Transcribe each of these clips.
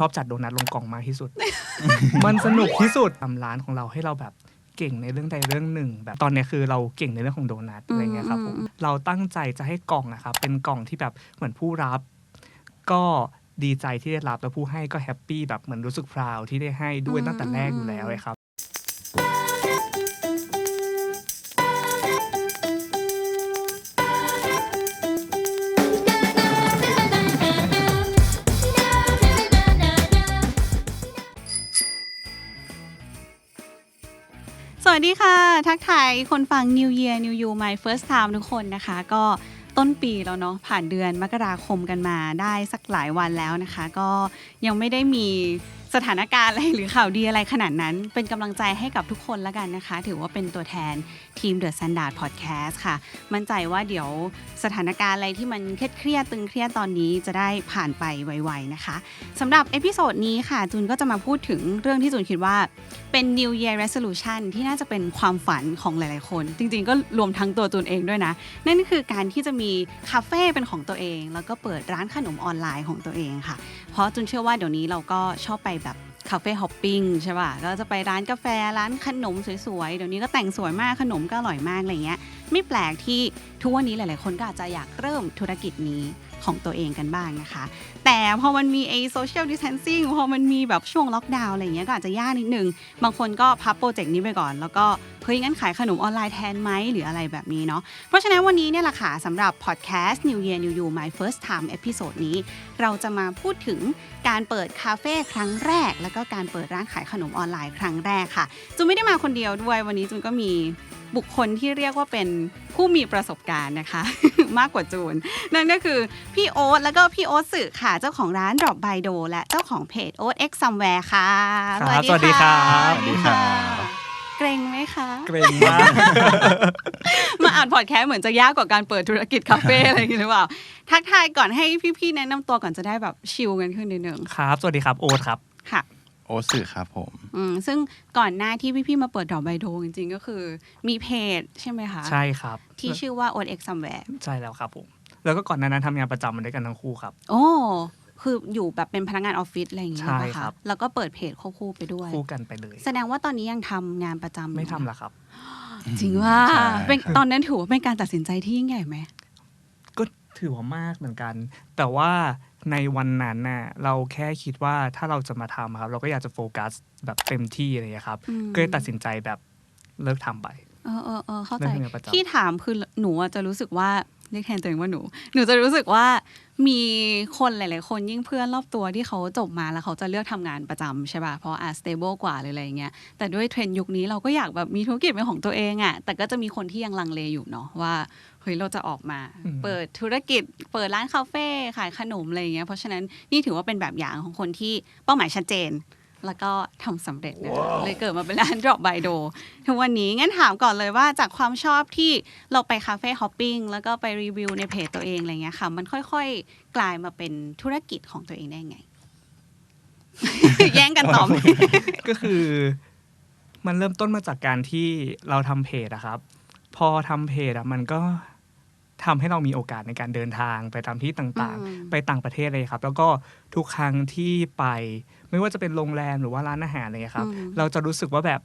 ชอบจัดโดนัทลงกล่องมากที่สุด มันสนุกที่สุดทำร้านของเราให้เราแบบเก่งในเรื่องใดเรื่องหนึ่ง แบบตอนเนี้ยคือเราเก่งในเรื่องของโดนัทอะไรเงี้ยครับผมอืมเราตั้งใจจะให้กล่องนะครับเป็นกล่องที่แบบเหมือนผู้รับ ก็ดีใจที่ได้รับแล้วผู้ให้ก็แฮปปี้แบบเหมือนรู้สึกพราวที่ได้ให้ด้วยตั้งแต่แรกอยู่แล้วเลยครับ วัสดีค่ะ ทักทายคนฟัง New Year New You My First Time ทุกคนนะคะ ก็ต้นปีแล้วเนาะผ่านเดือนมกราคมกันมาได้สักหลายวันแล้วนะคะ ก็ยังไม่ได้มีสถานการณ์อะไรหรือข่าวดีอะไรขนาดนั้น เป็นกำลังใจให้กับทุกคนแล้วกันนะคะ ถือว่าเป็นตัวแทนทีม The Standard Podcast ค่ะ มั่นใจว่าเดี๋ยวสถานการณ์อะไรที่มันเครียดตึงเครียดตอนนี้จะได้ผ่านไปไวๆนะคะสำหรับเอพิโซดนี้ค่ะ จูนก็จะมาพูดถึงเรื่องที่จูนคิดว่าเป็น New Year Resolution ที่น่าจะเป็นความฝันของหลายๆคน จริงๆ ก็รวมทั้งตัวจูนเองด้วยนะ นั่นก็คือการที่จะมีคาเฟ่เป็นของตัวเอง แล้วก็เปิดร้านขนมออนไลน์ของตัวเองค่ะ เพราะจูนเชื่อว่าเดี๋ยวนี้เราก็ชอบไปแบบคาเฟ่ฮอปปิ้งใช่ป่ะก็จะไปร้านกาแฟร้านขนมสวยๆ เดี๋ยวนี้ก็แต่งสวยมากขนมก็อร่อยมากอะไรเงี้ย ไม่แปลกที่ทุกวันนี้หลายๆ คนก็อาจจะอยากเริ่มธุรกิจนี้ ของตัวเองกันบ้างนะคะ แต่พอมันมีไอ้ social distancing พอมันมีแบบช่วงล็อกดาวน์อะไรอย่างเงี้ยก็อาจจะยากนิดนึง บางคนก็พับโปรเจกต์นี้ไปก่อน แล้วก็เฮ้ยงั้นขายขนมออนไลน์แทนไหมหรืออะไรแบบนี้เนาะเพราะฉะนั้นวันนี้เนี่ยแหละค่ะสำหรับ podcast New Year New You My First Time เอพิโซดนี้ เราจะมาพูดถึงการเปิดคาเฟ่ครั้งแรก แล้วก็การเปิดร้านขายขนมออนไลน์ครั้งแรกค่ะจูนไม่ได้มาคนเดียวด้วยวันนี้จูนก็มี บุคคลที่เรียกว่าเป็นผู้มีประสบการณ์นะคะ มากกว่าจูน นั่นก็คือพี่โอ๊ตแล้วก็พี่โอ๊ตสื่อค่ะ เจ้าของร้าน Drop by Do และเจ้าของเพจ Oat X Somewhere ค่ะ ครับสวัสดีครับสวัสดีค่ะเกรงไหมคะ เกรงมาก มาอ่านพอดแคสต์เหมือนจะยากกว่าการเปิดธุรกิจคาเฟ่อะไรอย่างนี้หรือเปล่า ทักทายก่อนให้พี่ๆแนะนำตัวก่อนจะได้แบบชิลกันขึ้นนิดนึงครับ สวัสดีครับโอ๊ตครับค่ะ โอตสึครับผมอืมซึ่งก่อนหน้าที่พี่ๆมาเปิดดอกใบโดจริงๆ ก็คือ มีเพจใช่ไหมคะ ใช่ครับ ที่ชื่อว่า o x Somewhere ใช่แล้วครับผม แล้วก็ก่อนหน้านั้นทำงานประจำมาด้วยกันทั้งคู่ครับ โอ้คืออยู่แบบเป็นพนักงานออฟฟิศอะไรอย่างงี้ใช่ป่ะครัคะบ แล้วก็เปิดเพจควบคู่ไปด้วย คู่กันไปเลย แสดงว่าตอนนี้ยังทำงานประจำอยู่ไม่ทำละครับ จริงว่าใช่ เป็นตอนนั้นถือว่าเป็นการตัดสินใจที่ยิ่งใหญ่ไหมก็ถือว่ามากเหมือนกัน แต่ว่า ในวันนั้นน่ะเราแค่คิดว่าถ้าเราจะมาทำครับ เราก็อยากจะโฟกัสแบบเต็มที่อะไรอย่างเงี้ยครับอืมก็เลยตัดสินใจแบบเลิกทำไปเออเออเออเข้าใจเรื่องงานประจำที่ถามคือหนูอะจะรู้สึกว่าเรียกแทนตัวเองว่าหนู หนูจะรู้สึกว่ามีคนหลาย ๆ คนยิ่งเพื่อนรอบตัวที่เขาจบมาแล้วเขาจะเลือกทำงานประจำใช่ป่ะ เพราะอะ stable กว่าหรืออะไรอย่างเงี้ย แต่ด้วยเทรนด์ยุคนี้เราก็อยากแบบมีธุรกิจเป็นของตัวเองอะแต่ก็จะมีคนที่ยังลังเลอยู่เนาะว่า เฮ้ยเราจะออกมาอืมเปิดธุรกิจ เปิดร้านคาเฟ่ขายขนมอะไรอย่างเงี้ยเพราะฉะนั้นนี่ถือว่าเป็นแบบอย่างของคนที่เป้าหมายชัดเจน แล้วก็ทำสำเร็จนะคะเลยเกิดมาเป็นร้าน drop by do ทุกวันนี้งั้นถามก่อนเลยว่าจากความชอบที่เราไปคาเฟ่ฮอปปิ้งแล้วก็ไปรีวิวในเพจตัวเองอะไรเงี้ยค่ะ มันค่อยๆ กลายมาเป็นธุรกิจของตัวเองได้ไง แย่งกันตอบก็คือ มันเริ่มต้นมาจากการที่เราทำเพจอะครับ พอทำเพจอะมันก็ทำให้เรามีโอกาสในการเดินทางไปตามที่ต่างอืมๆไปต่างประเทศเลยครับ แล้วก็ทุกครั้งที่ไป ไม่ว่าจะเป็นโรงแรมหรือว่าร้านอาหารอะไรเงี้ยครับอืมเราจะรู้สึกว่าแบบ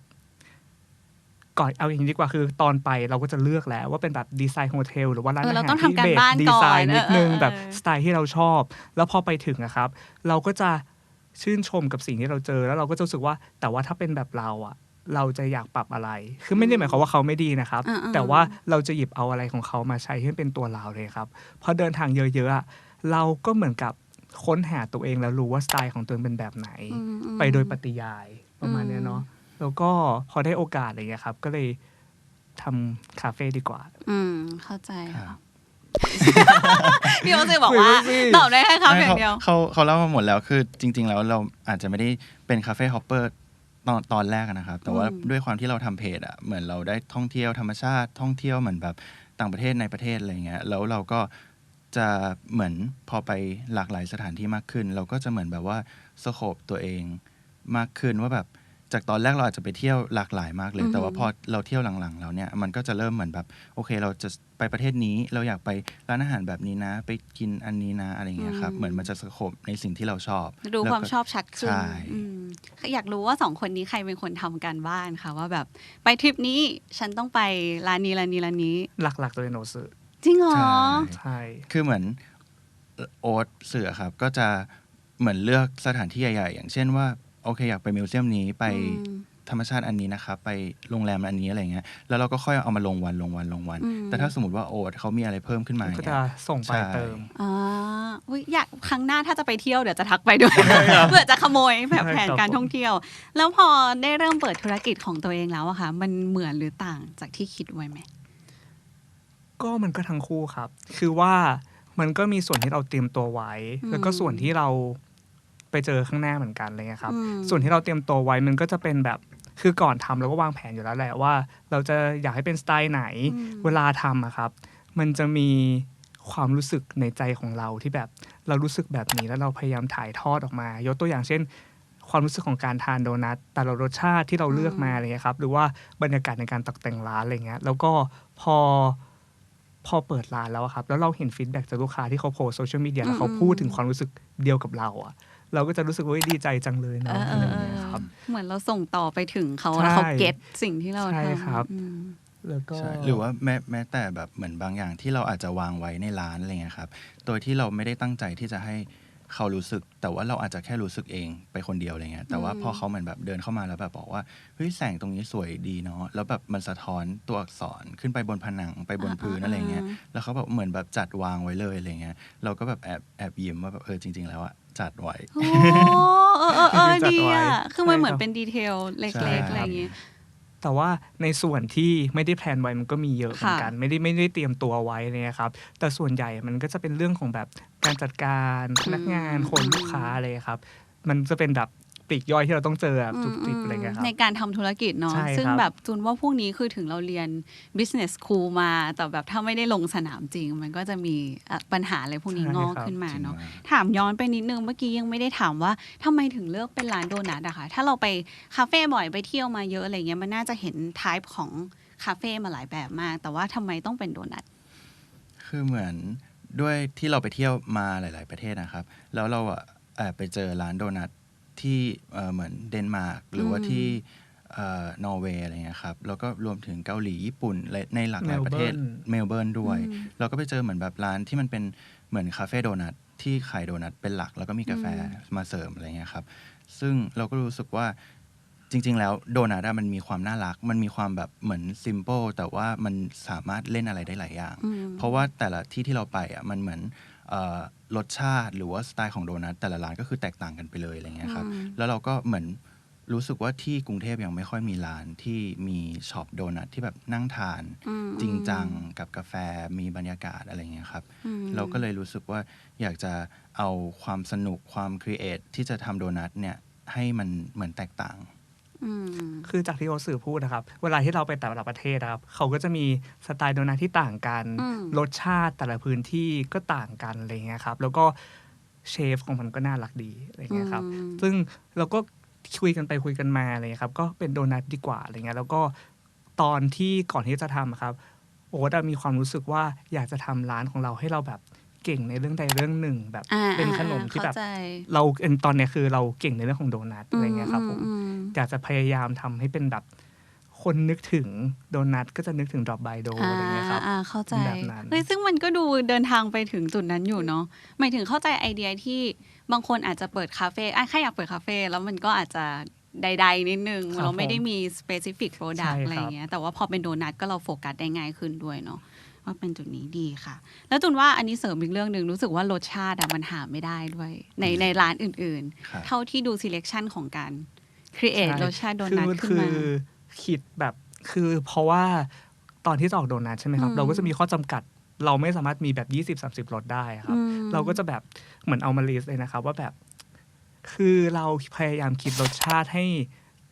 ก่อนเอาอย่างนี้ดีกว่าคือตอนไปเราก็จะเลือกแล้วว่าเป็นแบบดีไซน์โฮเทลหรือว่าร้านเอออาเราหารต้องที่ทำการเบสบ้านดีก่อนไซน์นิดนึงเออเออแบบเออสไตล์ที่เราชอบ แล้วพอไปถึงอะครับ เราก็จะชื่นชมกับสิ่งที่เราเจอแล้วเราก็จะรู้สึกว่า แต่ว่าถ้าเป็นแบบเราอะ เราจะอยากปรับอะไร คือไม่ได้หมายความว่าเขาไม่ดีนะครับอ่าๆแต่ว่าเราจะหยิบเอาอะไรของเขามาใช้ให้เป็นตัวเราเลยครับพอเดินทางเยอะๆอะเราก็เหมือนกับค้นหาตัวเองแล้วรู้ว่าสไตล์ของตัวเองเป็นแบบไหนอืมอืมไปโดยปฏิยายประมาณเนี้ยเนาะแล้วก็พอได้โอกาสอะไรเงี้ยครับ ก็เลยทำคาเฟ่ดีกว่า อืม เข้าใจครัค่ะบพี่โอจะบอกว่าคุยบ้างสิตอบได้แค่ครับอย่างไม่เดียวเขาเขาเขาเล่ามาหมดแล้วคือจริง ๆ แล้วเราอาจจะไม่ได้เป็นคาเฟ่ฮอปเปอร์ ตอนตอนแรกอะนะครับ แต่ว่าอืมด้วยความที่เราทำเพจอะเหมือนเราได้ท่องเที่ยวธรรมชาติท่องเที่ยวเหมือนแบบต่างประเทศในประเทศอะไรเงี้ยแล้วเราก็จะเหมือนพอไปหลากหลายสถานที่มากขึ้น เราก็จะเหมือนแบบว่าสโคบตัวเองมากขึ้นว่าแบบ จากตอนแรกเราอาจจะไปเที่ยวหลากหลายมากเลยอือฮึแต่ว่าพอเราเที่ยวหลังๆแล้วเนี่ยมันก็จะเริ่มเหมือนแบบโอเค เราจะไปประเทศนี้เราอยากไปร้านอาหารแบบนี้นะ ไปกินอันนี้นะอะไรอย่างเงี้ยครับเหมือนมันจะสโคบในสิ่งที่เราชอบดูแล้ความก็ชอบชัดขึ้นใช่อืมอยากรู้ว่าสองคนนี้ใครเป็นคนทำการบ้านคะว่าแบบไปทริปนี้ฉันต้องไปร้านนี้ร้านนี้ร้านนี้ หลักๆตัวโนสึจริงเหรอใช่ใช่คือเหมือนโอ๊ตเสือครับก็จะเหมือนเลือกสถานที่ใหญ่ๆ อย่างเช่นว่า โอเคอยากไปมิวเซียมนี้ไปอืมธรรมชาติอันนี้นะครับไปโรงแรมอันนี้อะไรเงี้ยแล้วเราก็ค่อยเอามาลงวันลงวันลงวันอืมแต่ถ้าสมมติว่าโอ๊ตเขามีอะไรเพิ่มขึ้นมาก็อย่างจะเงี้ยส่งไปใช่เติมอ่าอุ๊ยอยากครั้งหน้าถ้าจะไปเที่ยวเดี๋ยวจะทักไปด้วยเพื่อจะขโมยแบบใช่แผนครับการผมท่องเที่ยว แล้วพอได้เริ่มเปิดธุรกิจของตัวเองแล้วอะค่ะ มันเหมือนหรือต่างจากที่คิดไว้ไหมก็มันก็ทั้งคู่ครับ คือว่ามันก็มีส่วนที่เราเตรียมตัวไว้อืมแล้วก็ส่วนที่เรา ไปเจอข้างหน้าเหมือนกันอะไรเลยครับอืมส่วนที่เราเตรียมตัวไว้มันก็จะเป็นแบบคือก่อนทำเราก็วางแผนอยู่แล้วแหละว่า เราจะอยากให้เป็นสไตล์ไหนอืมเวลาทำอะครับ มันจะมีความรู้สึกในใจของเราที่แบบเรารู้สึกแบบนี้แล้วเราพยายามถ่ายทอดออกมา ยกตัวอย่างเช่น ความรู้สึกของการทานโดนัทแต่ละรสชาติที่เราเลือกมาอะไรเงี้ยครับ หรือว่าบรรยากาศในการตกแต่งร้านอะไรเงี้ย แล้วก็พอพอเปิดร้านแล้วอะครับ แล้วเราเห็นฟีดแบ็กจากลูกค้าที่เขาโพสโซเชียลมีเดียแล้วเขาพูดถึงความรู้สึกเดียวกับเราอะ เราก็จะรู้สึกว่าเฮ้ยดีใจจังเลยเอเนาะอเออะไรอเอเงี้ยอครับ เหมือนเราส่งต่อไปถึงเขาใช่แล้วเขาเก็ตสิ่งที่เราใช่ทำครับอืมแล้วก็ใช่หรือว่าแม้แม้แต่แบบเหมือนบางอย่างที่เราอาจจะวางไว้ในร้านอะไรเงี้ยครับ โดยที่เราไม่ได้ตั้งใจที่จะให้เขารู้สึก แต่ว่าเราอาจจะแค่รู้สึกเองไปคนเดียวอะไรเงี้ย แต่ว่าอืมพอเขาเหมือนแบบเดินเข้ามาแล้วแบบบอกว่าเฮ้ยแสงตรงนี้สวยดีเนาะ แล้วแบบมันสะท้อนตัวอักษรขึ้นไปบนผนังไปบนพื้นอะไรเงี้ย แล้วเขาแบบเหมือนแบบจัดวางไว้เลยอะไรเงี้ย เราก็แบบแอบแอบยิ้มว่าแบบเออจริง ๆ แล้วอะ จัดไว้โอ้เออเออเออจัดดีไว้อะคือมันใช่เหมือนครับเป็นดีเทลเใช่ล็กๆครับอะไรอย่างเงี้ยแต่ว่าในส่วนที่ไม่ได้แพลนไว้มันก็มีเยอะเหมือนกันค่ะไม่ได้ไม่ได้เตรียมตัวไว้เนี่ยครับ แต่ส่วนใหญ่มันก็จะเป็นเรื่องของแบบการจัดการพนักงานคนลูกค้าอะไรครับ มันจะเป็นแบบ ปลีกย่อยที่เราต้องเจอแบบจุกจิกอะไรเงี้ยครับในการทำธุรกิจเนาะใช่ครับซึ่งแบบจูนว่าพวกนี้คือถึงเราเรียน business school มา แต่แบบถ้าไม่ได้ลงสนามจริง มันก็จะมีอะปัญหาอะไรพวกนี้งอกขึ้นมาเนาะจริงมากถามย้อนไปนิดนึงเมื่อกี้ยังไม่ได้ถามว่าทำไมถึงเลือกเป็นร้านโดนัทอะคะถ้าเราไปคาเฟ่บ่อยไปเที่ยวมาเยอะอะไรเงี้ยมันน่าจะเห็น type ของคาเฟ่มาหลายแบบมาก แต่ว่าทำไมต้องเป็นโดนัทคือเหมือนด้วยที่เราไปเที่ยวมาหลาย ๆ ประเทศนะครับ แล้วเราอะแอบไปเจอร้านโดนัท ที่เอ่อเหมือนเดนมาร์กหรือว่าอืมที่เอ่อนอร์เวย์อะไรเงี้ยครับ แล้วก็รวมถึงเกาหลีญี่ปุ่นและในหลากหลายประเทศ Melbourne เมลเบิร์นด้วยอืมเราก็ไปเจอเหมือนแบบร้านที่มันเป็นเหมือนคาเฟ่โดนัทที่ขายโดนัทเป็นหลัก แล้วก็มีกาแฟอืมมาเสริมอะไรเงี้ยครับ ซึ่งเราก็รู้สึกว่าจริง ๆ แล้วโดนัทอะมันมีความน่ารัก มันมีความแบบเหมือนซิมเ l ิลแต่ว่ามันสามารถเล่นอะไรได้หลายอย่างอืมเพราะว่าแต่ละที่ที่เราไปอะมันเหมือนเออ รสชาติหรือว่าสไตล์ของโดนัทแต่ละร้านก็คือแตกต่างกันไปเลยอะไรเงี้ยครับอืมแล้วเราก็เหมือนรู้สึกว่าที่กรุงเทพยังไม่ค่อยมีร้านที่มีช็อปโดนัทที่แบบนั่งทานอืมจริงจังกับกาแฟมีบรรยากาศอะไรเงี้ยครับอืมเราก็เลยรู้สึกว่าอยากจะเอาความสนุกความครีเอทที่จะทำโดนัทเนี่ยให้มันเหมือนแตกต่างอืม คือจากที่โอสื่อพูดนะครับ เวลาที่เราไปแต่ละประเทศนะครับ เขาก็จะมีสไตล์โดนัทที่ต่างกันอืมรสชาติแต่ละพื้นที่ก็ต่างกันอะไรเงี้ยครับ แล้วก็เชฟของมันก็น่ารักดีอะไรเงี้ยครับอืมซึ่งเราก็คุยกันไปคุยกันมาอะไรเงี้ยครับ ก็เป็นโดนัทดีกว่าอะไรเงี้ย แล้วก็ตอนที่ก่อนที่จะทำอะครับ โอ๊ตอะมีความรู้สึกว่าอยากจะทำร้านของเราให้เราแบบเก่งในเรื่องใดเรื่องหนึ่งแบบอ่าเป็นขนมอ่าที่แบบเข้าใจเราเอ็นตอนเนี้ยคือเราเก่งในเรื่องของโดนัทอะไรเงี้ยครับผม อืมอยากจะพยายามทำให้เป็นแบบคนนึกถึงโดนัทก็จะนึกถึงดรอปบายโดอ่าอะไรเงี้ยครับอ่าเข้าใจแบบนั้นเฮ้ยซึ่งมันก็ดูเดินทางไปถึงจุดนั้นอยู่เนาะหมายถึงเข้าใจไอเดียที่บางคนอาจจะเปิดคาเฟ่อะแค่อยากเปิดคาเฟ่แล้วมันก็อาจจะใดๆ นิดนึงครับเราไม่ได้ผมมี specific ใช่ product ครับอะไรอย่างเงี้ยแต่ว่าพอเป็นโดนัทก็เราโฟกัสได้ง่ายขึ้นด้วยเนาะว่าเป็นจุดนี้ดีค่ะ แล้วจุนว่าอันนี้เสริมอีกเรื่องหนึ่งรู้สึกว่ารสชาติอะมันหาไม่ได้ด้วย ในในร้านอื่นครับๆเท่าที่ดู selection ของการ create ใช่รสชาติโดคือนัทขึ้นคืมาอคิดแบบคือเพราะว่าตอนที่จะออกโดนัทใช่ไหมครับอืมเราก็จะมีข้อจำกัด เราไม่สามารถมีแบบ 20-30รสได้ครับอืมเราก็จะแบบเหมือนเอามาลิสต์เลยนะครับ ว่าแบบ คือเราพยายามคิดรสชาติให้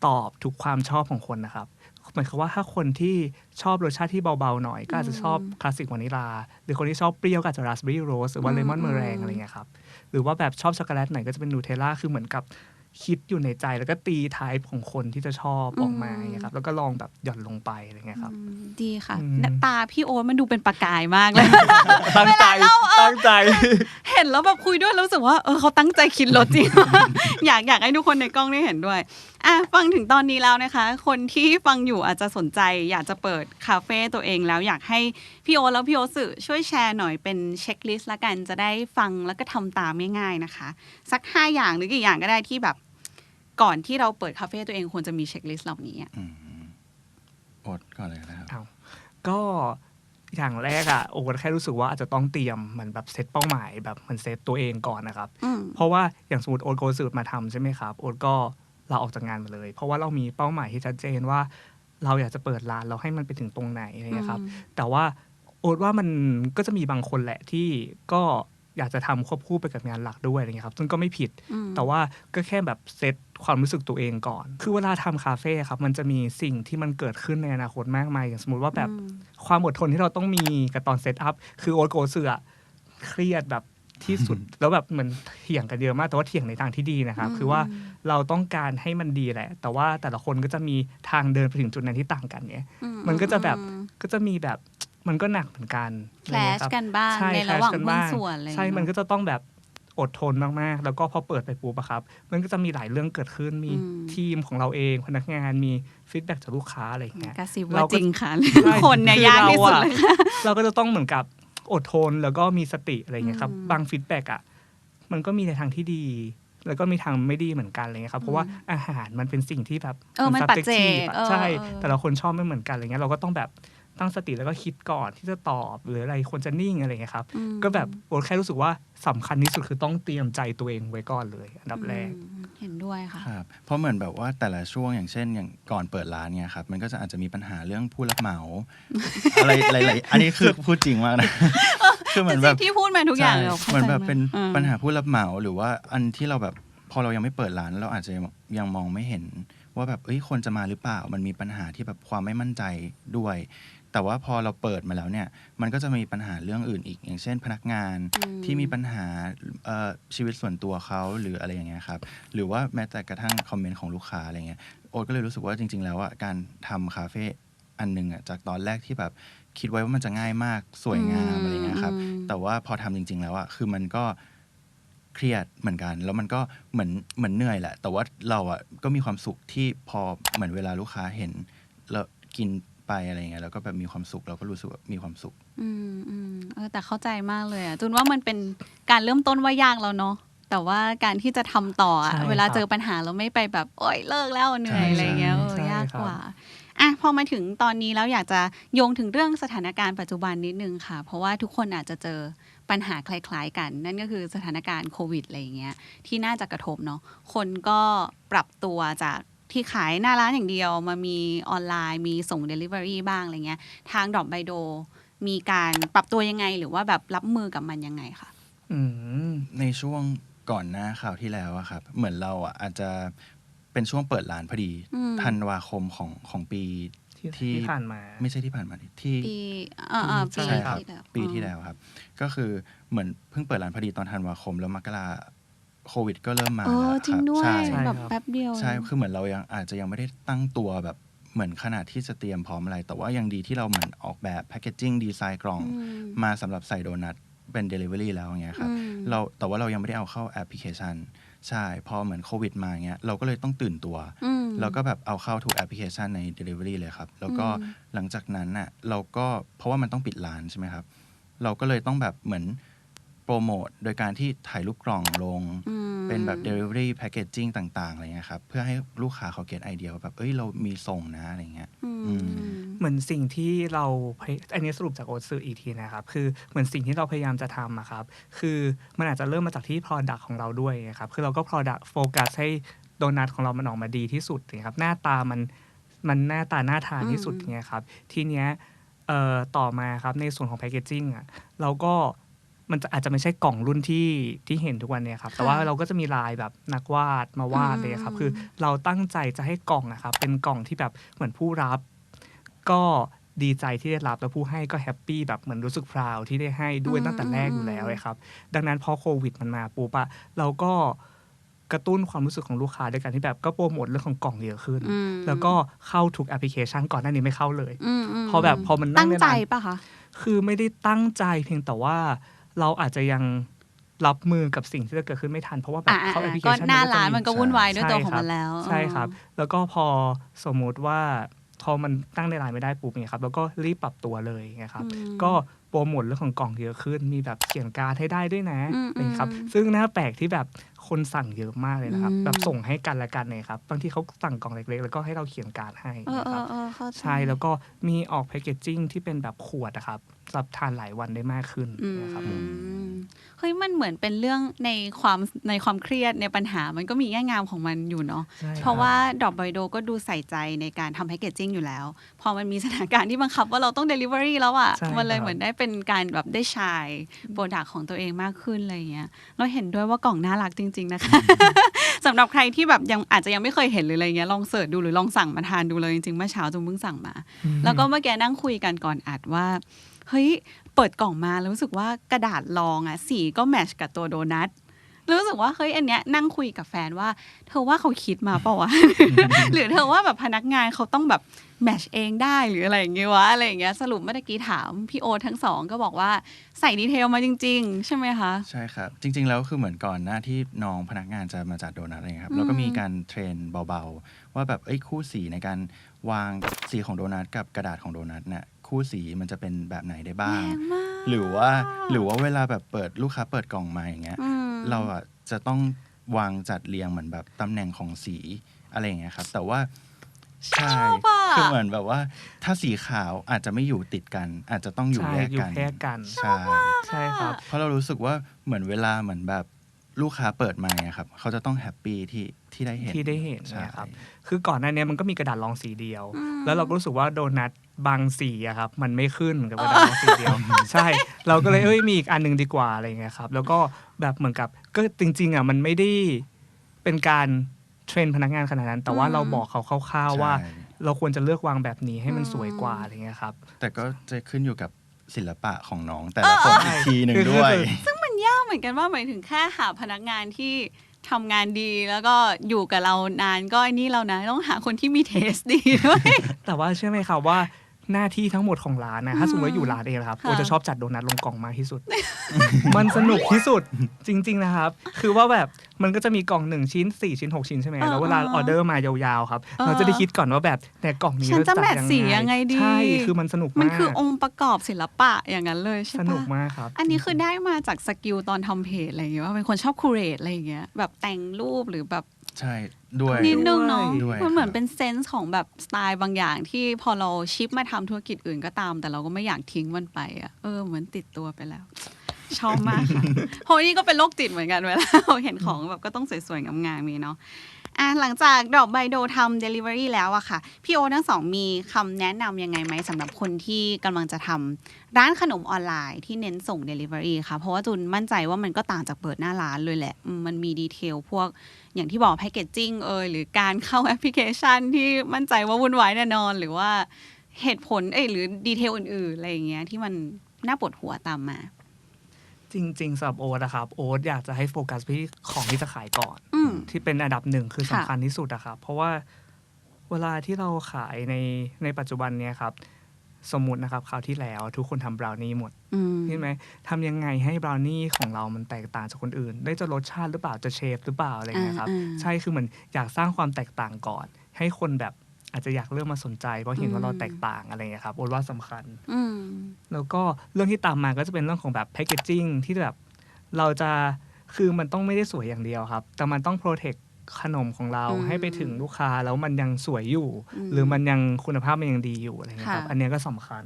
ตอบทุกความชอบของคนนะครับหมายความว่าถ้าคนที่ชอบรสชาติที่เบา ๆ หน่อย ก็อาจจะชอบคลาสสิกวานิลา หรือคนที่ชอบเปรี้ยวก็อาจจะราสเบอรี่โรสหรือว่าเลมอนเมอแรงอะไรเงี้ยครับ หรือว่าแบบชอบช็อกโกแลตหน่อยก็จะเป็นนูเทลล่าคือเหมือนกับ คิดอยู่ในใจแล้วก็ตีทายของคนที่จะชอบออกมาอืมอย่างเงี้ยครับแล้วก็ลองแบบหย่อนลงไปอะไรเงี้ยครับอืมดีค่ะอืมตาพี่โอ๊ตมันดูเป็นประกายมากเลยตั้งใจตั้งใจ เห็นแล้วแบบคุยด้วยแล้วรู้สึกว่าเออเขาตั้งใจคิดรถจริงอยากอยากให้ทุกคนในกล้องได้เห็นด้วย อะฟังถึงตอนนี้แล้วนะคะ คนที่ฟังอยู่อาจจะสนใจ อยากจะเปิดคาเฟ่ตัวเองแล้วอยากให้พี่โอตแล้วพี่โอตสื่อช่วยแชร์หน่อยเป็นเช็คลิสต์ละกันจะได้ฟังแล้วก็ทำตามง่ายๆนะคะ สักห้าอย่างหรือกี่อย่างก็ได้ที่แบบ ก่อนที่เราเปิดคาเฟ่ตัวเองควรจะมีเช็คลิสต์เหล่านี้อะอืมอดก่อนเลยนะครับเอาก็อย่างแรกอะโอ๊ตแค่รู้สึกว่าอาจจะต้องเตรียมเหมือนแบบเซตเป้าหมายแบบเหมันเซตตัวเองก่อนนะครับอืมเพราะว่าอย่างสมมติโอ๊ตโกสืบมาทำใช่ไหมครับ โอ๊ตก็ ลาออกจากงานมาเลย เพราะว่าเรามีเป้าหมายที่ชัดเจนว่า เราอยากจะเปิดร้านเราให้มันไปถึงตรงไหนอะไรเงี้ยครับ แต่ว่าโอ๊ตว่ามันก็จะมีบางคนแหละที่ก็อยากจะทำควบคู่ไปกับงานหลักด้วยอะไรเงี้ยครับซึ่งก็ไม่ผิดอืมแต่ว่าก็แค่แบบเซตความรู้สึกตัวเองก่อน คือเวลาทำคาเฟ่ครับ มันจะมีสิ่งที่มันเกิดขึ้นในอนาคตมากมาย อย่างสมมติว่าแบบอืมความอดทนที่เราต้องมีกับตอนเซตอัพ คือโอ๊ตโกเสือเครียดแบบ ที่สุด แล้วแบบเหมือนเถียงกันเยอะมาก แต่ว่าเถียงในทางที่ดีนะครับ คือว่าเราต้องการให้มันดีแหละ แต่ว่าแต่ละคนก็จะมีทางเดินไปถึงจุดนั้นที่ต่างกันเนี่ยอืมันก็จะแบบอืมก็จะมีแบบมันก็หนักเหมือนกันแคลชอะไรเงี้ยครับกันบ้างใช่ในระหว่างแคลชกันหุ้นบ้างส่วนอะไรอย่างใช่เงี้ยมันก็จะต้องแบบอดทนมาก ๆ แล้วก็พอเปิดไปปุ๊บอะครับ มันก็จะมีหลายเรื่องเกิดขึ้น มีอืมทีมของเราเอง พนักงาน มีฟีดแบ็กจากลูกค้าอะไรอย่างเงี้ยกระซิบเราว่าก็จริงค่ะใช่คนเนี่ยคือยากที่สุดเราอะเลยค่ะเราก็จะต้องเหมือนกับ อดทนแล้วก็มีสติอะไรอย่างเงี้ยครับอืมบางฟีดแบ็กอะมันก็มีในทางที่ดี แล้วก็มีทางไม่ดีเหมือนกันอะไรเงี้ยครับเพราะว่าอาหารมันเป็นสิ่งที่แบบเออมันปัจเจก subjective อะเออใช่เออแต่ละคนชอบไม่เหมือนกันอะไรเงี้ยเราก็ต้องแบบ ตั้งสติแล้วก็คิดก่อนที่จะตอบหรืออะไรควรจะนิ่งอะไรเงี้ยครับอืมก็แบบโอ๊ตแค่รู้สึกว่าสำคัญที่สุดคือต้องเตรียมใจตัวเองไว้ก่อนเลย อันดับแรกอืมเห็นด้วยค่ะครับเพราะเหมือนแบบว่าแต่ละช่วงอย่างเช่น อย่างก่อนเปิดร้านเนี่ยครับมันก็จะอาจจะมีปัญหาเรื่องผู้รับเหมา อะไรหลายๆอันนี้คือพูดจริงมากนะคือเหมือนแบบที่พูดมาทุกอย่างใช่เราข้าเหมือนใจแบบเป็นอืมปัญหาผู้รับเหมาหรือว่าอันที่เราแบบพอเรายังไม่เปิดร้านเราอาจจะยังมองไม่เห็นว่าแบบเอ้ยคนจะมาหรือเปล่า มันมีปัญหาที่แบบความไม่มั่นใจด้วย แต่ว่าพอเราเปิดมาแล้วเนี่ย มันก็จะมีปัญหาเรื่องอื่นอีก อย่างเช่น พนักงานอืมที่มีปัญหาเอ่อชีวิตส่วนตัวเขาหรืออะไรอย่างเงี้ยครับ หรือว่าแม้แต่กระทั่งคอมเมนต์ของลูกค้าอะไรเงี้ย โอ๊ตก็เลยรู้สึกว่าจริง ๆ แล้วอะการทำคาเฟ่อันหนึ่งอะจากตอนแรกที่แบบคิดไว้ว่ามันจะง่ายมากสวยงามอะไรเงี้ยครับอืมแต่ว่าพอทำจริง ๆ แล้วอะคือมันก็เครียดเหมือนกัน แล้วมันก็เหมือนเหมือนเหนื่อยแหละ แต่ว่าเราอะก็มีความสุขที่พอเหมือนเวลาลูกค้าเห็นแล้วกิน ไปอะไรเงี้ยแล้วก็แบบมีความสุขเราก็รู้สึกว่ามีความสุข อืมอืมเออแต่เข้าใจมากเลยอะจุนว่ามันเป็นการเริ่มต้นว่ายากแล้วเนาะแต่ว่าการที่จะทำต่ออะใช่เวลาครับเจอปัญหาเราไม่ไปแบบโอ๊ยเลิกแล้วเหนื่อยใช่อะไรเงี้ยเออใช่ยากครับ กว่าอะพอมาถึงตอนนี้แล้วอยากจะโยงถึงเรื่องสถานการณ์ปัจจุบันนิดนึงค่ะ เพราะว่าทุกคนอาจจะเจอปัญหาคล้าย ๆ กัน นั่นก็คือสถานการณ์โควิดอะไรอย่างเงี้ย ที่น่าจะกระทบเนาะคนก็ปรับตัวจาก ที่ขายหน้าร้านอย่างเดียวมามีออนไลน์มีส่ง Delivery บ้างอะไรเงี้ยทางดอกไบโด มีการปรับตัวยังไงหรือว่าแบบรับมือกับมันยังไงคะอืมในช่วงก่อนหน้าข่าวที่แล้วอะครับเหมือนเราอะอาจจะเป็นช่วงเปิดร้านพอดีอืมธันวาคมของของปีที่ที่ที่ผ่านมาไม่ใช่ที่ผ่านมาดิที่ปีอ่าอ่าปีใช่ครับที่แล้วปีที่แล้วครับ ก็คือเหมือนเพิ่งเปิดร้านพอดีตอนธันวาคมแล้วมกรา โควิดก็เริ่มมาเออแล้วจริงคบด้วยใช่ใช่แบบครับแป๊บเดียวใช่คือเหมือนเรายังอาจจะยังไม่ได้ตั้งตัวแบบเหมือนขนาดที่จะเตรียมพร้อมอะไร แต่ว่ายังดีที่เราเหมือนออกแบบแพคเกจจิ้งดีไซน์กล่อง อืม มาสำหรับใส่โดนัทเป็น Delivery แล้วอย่างเงี้ยครับ อืม เราแต่ว่าเรายังไม่ได้เอาเข้าแอปพลิเคชัน ใช่ พอเหมือนโควิดมาเงี้ยเราก็เลยต้องตื่นตัว อืมแล้วก็แบบเอาเข้าทุกแอปพลิเคชันใน Delivery เลยครับ แล้วก็อืม หลังจากนั้นน่ะเราก็เพราะว่ามันต้องปิดร้านใช่ไหมครับ เราก็เลยต้องแบบเหมือนโป รโมทโดยการที่ถ่ายรูปกล่องลงอืมเป็นแบบ Delivery Packaging ต่างๆอะไรเงี้ยครับ เพื่อให้ลูกค้าเขาเก็ตไอเดียว่าแบบ เอ้ย เรามีส่งนะอะไรเงี้ยอืมอืมเหมือนสิ่งที่เราพยอันนี้สรุปจากโอตสื่ออีกทีนะครับ คือเหมือนสิ่งที่เราพยายามจะทำอะครับ คือมันอาจจะเริ่มมาจากที่ Product ของเราด้วยนะครับ คือเราก็ Product โฟกัสให้โดนัทของเรามันออกมาดีที่สุดนะครับ หน้าตามันมันหน้าตาน่าทานที่สุดอืมเงี้ยครับ ทีเนี้ยเอ่อต่อมาครับในส่วนของแพ c เกจจิ้งอะเราก็ มันจะอาจจะไม่ใช่กล่องรุ่นที่ที่เห็นทุกวันเนี่ยครับ แต่ว่าเราก็จะมีลายแบบนักวาดมาวาดเลยครับ คือเราตั้งใจจะให้กล่องนะครับเป็นกล่องที่แบบเหมือนผู้รับ ก็ดีใจที่ได้รับแล้วผู้ให้ก็แฮปปี้แบบเหมือนรู้สึกพราวที่ได้ให้ด้วยอืมตั้งแต่แรกอยู่แล้วเลยครับ ดังนั้นพอโควิดมันมาปุ๊บอะเราก็กระตุ้นความรู้สึกของลูกค้าด้วยกันที่แบบก็โปรโมทเรื่องของกล่องเยอะขึ้นอืมแล้วก็เข้าทุกแอปพลิเคชันก่อนหน้านี้ไม่เข้าเลยมมพอแบบพอมันนั่ตั้งงได้ใจนานปะคะ คือไม่ได้ตั้งใจเพียงแต่ว่า เราอาจจะยังรับมือกับสิ่งที่จะเกิดขึ้นไม่ทัน เพราะว่าแบบอ่าเข้าแอปพลิเคก็ชันหน้ามัก็ร้านจะมันก็วุ่นวายด้วยตัวของใช่มันแล้ว ใช่ครับ แล้วก็พอสมมุติว่าพอมันตั้งในไลน์ไม่ได้ปุ๊บเนี่ยครับแล้วก็รีบปรับตัวเลยไงครับอืมก็โปรโมทเรื่องของกล่องเยอะขึ้น มีแบบเขียนการ์ดให้ได้ด้วยนะอืมอะไรอย่างเงี้ยครับอืมซึ่งน่าแปลกที่แบบ คนสั่งเยอะมากเลยนะครับอืมแบบส่งให้กันและกันเนี่ยครับ บางทีเขาสั่งกล่องเล็กๆ แล้วก็ให้เราเขียนการ์ดให้เออนะเอครัอบเออเข้าจใช่แล้วก็มีออกแพคเกจจิ้งที่เป็นแบบขวดนะครับสำหรับทานหลายวันได้มากขึ้นอืมนะครับเฮ้ยมันเหมือนเป็นเรื่องในความในความเครียดในปัญหามันก็มีแง่งามของมันอยู่เนาะใช่เพราะว่าดอกไบโดก็ดูใส่ใจในการทำแพคเกจจิ้งอยู่แล้ว พอมันมีสถานการณ์ที่บังคับว่าเราต้อง Delivery แล้วอะ่ะใช่มันเลยครับเหมือนได้เป็นการแบบได้ชายโปรดักของตัวเองมากขึ้นอะไรอย่างเงี้ยเราเห็นด้วยว่ากล่องน่ารักจริง ๆ นะคะสำหรับใครที่แบบยังอาจจะยังไม่เคยเห็นหรืออะไรเงี้ยลองเสิร์ชดูหรือลองสั่งมาทานดูเลยจริงๆเมื่อเช้าจุมเพิ่งสั่งมา แล้วก็เมื่อกี้นั่งคุยกันก่อนอัดว่าเฮ้ยเปิดกล่องมาแล้วรู้สึกว่ากระดาษรองอะสีก็แมทชกับตัวโดนัทแล้วรู้สึกว่าเฮ้ยอันเนี้ยนั่งคุยกับแฟนว่า เธอว่าเขาคิดมาเปล่าวะหรือเธอว่าแบบพนักงานเขาต้องแบบ แมทชเองได้หรืออะไรอย่างเงี้ยวะอะไรอย่างเงี้ยสรุปเมื่อกี้ถามพี่โอตทั้งสองก็บอกว่าใส่ดีเทลมาจริง ๆ ใช่ไหมคะ ใช่ครับ จริง ๆ แล้วคือเหมือนก่อนหน้าที่น้องพนักงานจะมาจัดโดนัทอะไรเงี้ยครับอืมแล้วก็มีการเทรนเบาๆ ว่าแบบเอ้ยคู่สีในการวางสีของโดนัทกับกระดาษของโดนัทเนี่ยคู่สีมันจะเป็นแบบไหนได้บ้างแรงมากหรือว่าหรือว่าเวลาแบบเปิดลูกค้าเปิดกล่องมาอย่างเงี้ยอืมเราอะจะต้องวางจัดเรียงเหมือนแบบตำแหน่งของสีอะไรอย่างเงี้ยครับแต่ว่า ใช่ชอบอะคือเหมือนแบบว่า ถ้าสีขาวอาจจะไม่อยู่ติดกัน อาจจะต้องอยู่ใช่แยกอยู่กันแยกกัน ใช่ใช่ครับ เพราะเรารู้สึกว่าเหมือนเวลาเหมือนแบบลูกค้าเปิดมาอะครับ เขาจะต้องแฮปปี้ที่ที่ได้เห็นที่ได้เห็นใช่นะครับ คือก่อนหน้านี้มันก็มีกระดาษรองสีเดียวอืมแล้วเราก็รู้สึกว่าโดนัทบางสีอะครับ มันไม่ขึ้นกับกระดาษรองสีเดียว ใช่ เราก็เลยเอ้ยมีอีกอันหนึ่งดีกว่าอะไรเงี้ยครับ แล้วก็แบบเหมือนกับก็จริง ๆอะมันไม่ได้เป็นการ เทรนพนักงานขนาดนั้น แต่ว่าอืมเราบอกเขาคร่าวๆว่าใช่เราควรจะเลือกวางแบบนี้ให้มันอืมสวยกว่าอะไรเงี้ยครับ แต่ก็จะขึ้นอยู่กับศิลปะของน้องแต่ละคนอีกทีหนึ่งคือด้วยคือมันยากเหมือนกันว่าหมายถึงแค่หาพนักงานที่ทำงานดีแล้วก็อยู่กับเรานานก็ไอ้นี่เรานะต้องหาคนที่มีเทสดีด้วย แต่ว่าเชื่อไหมครับว่า หน้าที่ทั้งหมดของร้านนะถ้าสมมติว่าอยู่ร้านเองนะครับค่ะโอจะชอบจัดโดนัทลงกล่องมากที่สุด มันสนุกที่สุดจริง ๆนะครับ คือว่าแบบมันก็จะมีกล่องหนึ่งชิ้นสี่ชิ้นหกชิ้นใช่ไหมเออแล้วเวลาเออออเดอร์มายาวๆครับเออเราจะได้คิดก่อนว่าแบบแต่กล่องนี้ฉันจะเราแมทสียังไงดีใช่คือมันสนุกมันมากคือองค์ประกอบศิลปะอย่างนั้นเลยใช่สปะนุกมากครับ อันนี้คือได้มาจากสกิลตอนทำเพจอะไรอย่างเงี้ยว่าเป็นคนชอบคูเรตอะไรอย่างเงี้ยแบบแต่งรูปหรือแบบ ใช่ด้วย นิดนึงเนาะด้วยมันเหมือนครับเป็นเซนส์ของแบบสไตล์บางอย่างที่พอเราชิปมาทำธุรกิจอื่นก็ตาม แต่เราก็ไม่อยากทิ้งมันไปอะเออเหมือนติดตัวไปแล้ว ชอบมากค่ะเพราะนี่ก็เป็นโรคจิตเหมือนกันเวลาเราเห็นของแบบก็ต้องสวยๆงามๆมีเนาะอะหลังจากดอกไบโดทำ Delivery แล้วอะค่ะ พี่โอตทั้งสองมีคำแนะนำยังไงไหมสำหรับคนที่กำลังจะทำร้านขนมออนไลน์ที่เน้นส่ง Delivery ค่ะ เพราะว่าจุนมั่นใจว่ามันก็ต่างจากเปิดหน้าร้านเลยแหละอืมมันมีดีเทลพวก อย่างที่บอกแพคเกจจิ้งเอยหรือการเข้าแอปพลิเคชันที่มั่นใจว่าวุ่นวายแน่นอน หรือว่าเหตุผลเอยหรือดีเทลอื่นๆอะไรอย่างเงี้ยที่มันน่าปวดหัวตามมา จริง ๆสำหรับโอ๊ตนะครับ โอ๊ตอยากจะให้โฟกัสไปที่ของที่จะขายก่อนอืมที่เป็นอันดับหนึ่งคือค่ะสำคัญที่สุดอะครับเพราะว่าเวลาที่เราขายในในปัจจุบันเนี้ยครับ สมมุตินะครับคราวที่แล้วทุกคนทำบราวนี่หมดอืมใช่ไหมทำยังไงให้บราวนี่ของเรามันแตกต่างจากคนอื่น ได้จะรสชาติหรือเปล่าจะเชฟหรือเปล่าอะไรเงี้ยครับอ่าอ่าใช่คือเหมือนอยากสร้างความแตกต่างก่อน ให้คนแบบอาจจะอยากเริ่มมาสนใจ เพราะเห็นว่าเราแตกต่างอะไรเงี้ยครับโอ๊ตว่าสำคัญอืมแล้วก็เรื่องที่ตามมาก็จะเป็นเรื่องของแบบแพคเกจจิ้งที่แบบเราจะคือมันต้องไม่ได้สวยอย่างเดียวครับ แต่มันต้องโปรเทค ขนมของเราอืมให้ไปถึงลูกค้าแล้วมันยังสวยอยู่อืมหรือมันยังคุณภาพมันยังดีอยู่อะไรเงี้ยครับค่ะอันเนี้ยก็สำคัญ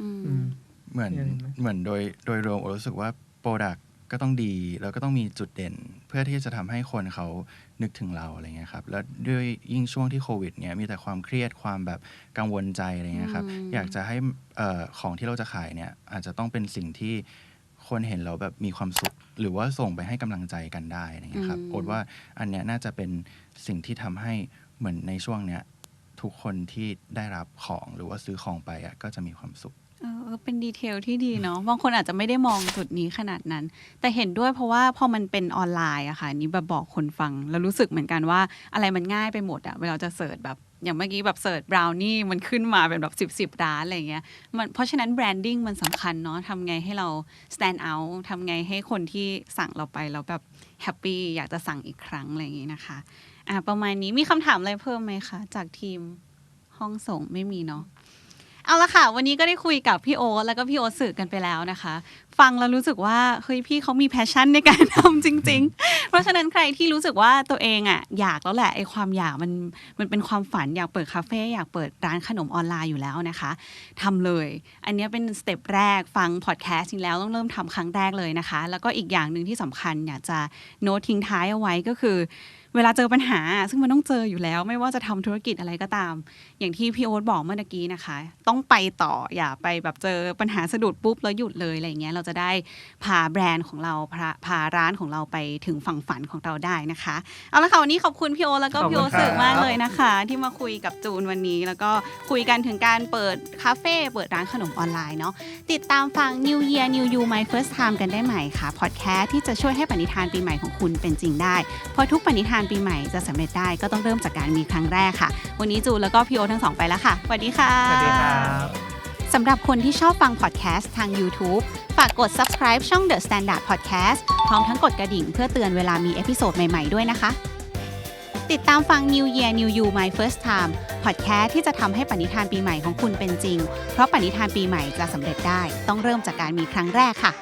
อืมอืมเหมือนมีอะไรไหมเหมือนโดยโดยรวมโอรู้สึกว่าโปรดักก็ต้องดีแล้วก็ต้องมีจุดเด่น เพื่อที่จะทำให้คนเขานึกถึงเราอะไรเงี้ยครับแล้วด้วยยิ่งช่วงที่โควิดเนี่ยมีแต่ความเครียดความแบบกังวลใจอะไรเงี้ยครับอืมอยากจะให้เอ่อของที่เราจะขายเนี่ยอาจจะต้องเป็นสิ่งที่ คนเห็นแล้วแบบมีความสุข หรือว่าส่งไปให้กำลังใจกันได้อะไรเงี้ยครับอืมโอดว่าอันเนี้ยน่าจะเป็นสิ่งที่ทำให้เหมือนในช่วงเนี้ยทุกคนที่ได้รับของหรือว่าซื้อของไปอะก็จะมีความสุข เออเป็นดีเทลที่ดีเนาะบางคนอาจจะไม่ได้มองจุดนี้ขนาดนั้น แต่เห็นด้วยเพราะว่าพอมันเป็นออนไลน์อะค่ะอันนี้แบบบอกคนฟัง แล้วรู้สึกเหมือนกันว่าอะไรมันง่ายไปหมดอะเวลาจะเสิร์ชแบบอย่างเมื่อกี้แบบเสิร์ชบราวนี่มันขึ้นมาเป็นแบบสิบสิบร้านอะไรเงี้ยมันเพราะฉะนั้นแบรนดิ้งมันสำคัญเนาะทำไงให้เรา stand out ทำไงให้คนที่สั่งเราไปแล้วแบบแฮปปี้อยากจะสั่งอีกครั้งอะไรอย่างงี้นะคะอะประมาณนี้มีคำถามอะไรเพิ่มไหมคะ จากทีมห้องส่งไม่มีเนาะ เอาละค่ะ วันนี้ก็ได้คุยกับพี่โอ๊ตแล้วก็พี่โอ๊ตสื่อกันไปแล้วนะคะ ฟังแล้วรู้สึกว่าเฮ้ยพี่เขามีแพชชั่นในการทำจริง ๆ เพราะฉะนั้นใครที่รู้สึกว่าตัวเองอะอยากแล้วแหละไอ้ความอยากมันมันเป็นความฝันอยากเปิดคาเฟ่อยากเปิดร้านขนมออนไลน์อยู่แล้วนะคะทำเลย อันนี้เป็นสเต็ปแรกฟังพอดแคสต์จริงแล้วต้องเริ่มทำครั้งแรกเลยนะคะ แล้วก็อีกอย่างหนึ่งที่สำคัญอยากจะโน้ตทิ้งท้ายเอาไว้ก็คือ เวลาเจอปัญหา ซึ่งมันต้องเจออยู่แล้ว ไม่ว่าจะทำธุรกิจอะไรก็ตาม อย่างที่พี่โอ๊ตบอกเมื่อกี้นะคะ ต้องไปต่ออย่าไปแบบเจอปัญหาสะดุดปุ๊บแล้วหยุดเลยอะไรอย่างเงี้ยเราจะได้พาแบรนด์ของเราพาพาร้านของเราไปถึงฝั่งฝันของเราได้นะคะเอาละค่ะวันนี้ขอบคุณพี่โอ๊ตแล้วก็ขอบคุณพี่โอ๊ตครับสื่อมากเลยนะคะ ที่มาคุยกับจูนวันนี้ แล้วก็คุยกันถึงการเปิดคาเฟ่เปิดร้านขนมออนไลน์เนาะติดตามฟัง New Year New You My First Time กันได้ใหม่ค่ะพอดแคสต์ที่จะช่วยให้ปณิธานปีใหม่ของคุณเป็นจริงได้เพราะทุกปณิธานปีใหม่จะสำเร็จได้ก็ต้องเริ่มจากการมีครั้งแรกค่ะ วันนี้จูนแล้วก็พี่โอตทั้งสองไปแล้วค่ะสวัสดีค่ะสวัสดีครับสำหรับคนที่ชอบฟังพอดแคสต์ทาง YouTube ฝากกด subscribe ช่อง The Standard Podcast พร้อมทั้งกดกระดิ่งเพื่อเตือนเวลามีเอพิโซดใหม่ ๆ ด้วยนะคะ ติดตามฟัง New Year New You My First Time พอดแคสต์ที่จะทำให้ปณิธานปีใหม่ของคุณเป็นจริง เพราะปณิธานปีใหม่จะสำเร็จได้ ต้องเริ่มจากการมีครั้งแรกค่ะ